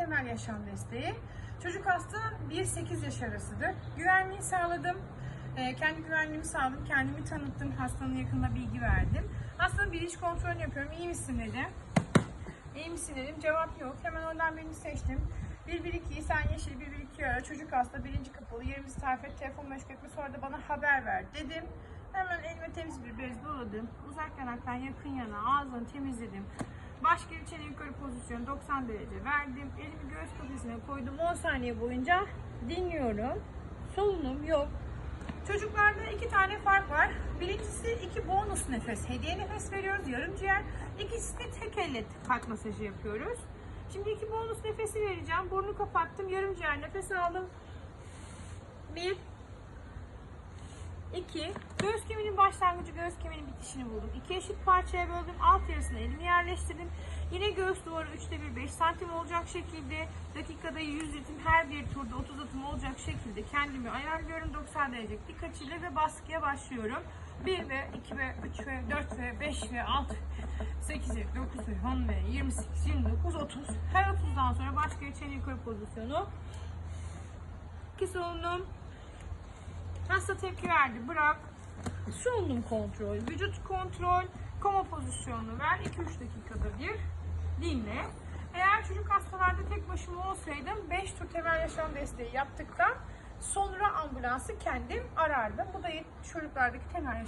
temel yaşam desteği. Çocuk hasta 1-8 yaş arasıdır. Güvenliği sağladım. Ee, kendi güvenliğimi sağladım. Kendimi tanıttım. Hastanın yakında bilgi verdim. Hastanın bilinç kontrolünü yapıyorum. İyi misin dedi. İyi misin dedim. Cevap yok. Hemen oradan birini seçtim. 112'yi sen yeşil 112 ara. Çocuk hasta birinci kapalı. Yerimizi tarif et. Telefon meşgul etme. Sonra da bana haber ver dedim. Hemen elime temiz bir bez doladım. Uzak yanaktan yakın yana ağzını temizledim. Baş geri çene yukarı pozisyon 90 derece verdim. Elimi göğüs kafesine koydum. 10 saniye boyunca dinliyorum. Solunum yok. Çocuklarda iki tane fark var. Birincisi iki bonus nefes, hediye nefes veriyoruz yarım ciğer. İkincisi de tek elle kalp masajı yapıyoruz. Şimdi iki bonus nefesi vereceğim. Burnu kapattım, yarım ciğer nefes aldım. Bir, iki. Göğüs kemiğinin başlangıcı, göğüs kemiğinin bitişini buldum. İki eşit parçaya böldüm. Alt yarısına elimi yerleştirdim. Yine göğüs duvarı 3'te 1 5 santim olacak şekilde dakikada 100 ritim her bir turda 30 atım olacak şekilde kendimi ayarlıyorum 90 derece dik açıyla ve baskıya başlıyorum. 1 ve 2 ve 3 ve 4 ve 5 ve 6 8 ve 9 ve 10 ve 28 29 30 her 30'dan sonra baş geri çene yukarı pozisyonu iki solunum hasta tepki verdi. Bırak. Solunum kontrol. Vücut kontrol. Koma pozisyonu ver. 2-3 dakikada bir dinle. Eğer çocuk hastalarda tek başıma olsaydım 5 tur temel yaşam desteği yaptıktan sonra ambulansı kendim arardım. Bu da çocuklardaki temel yaşam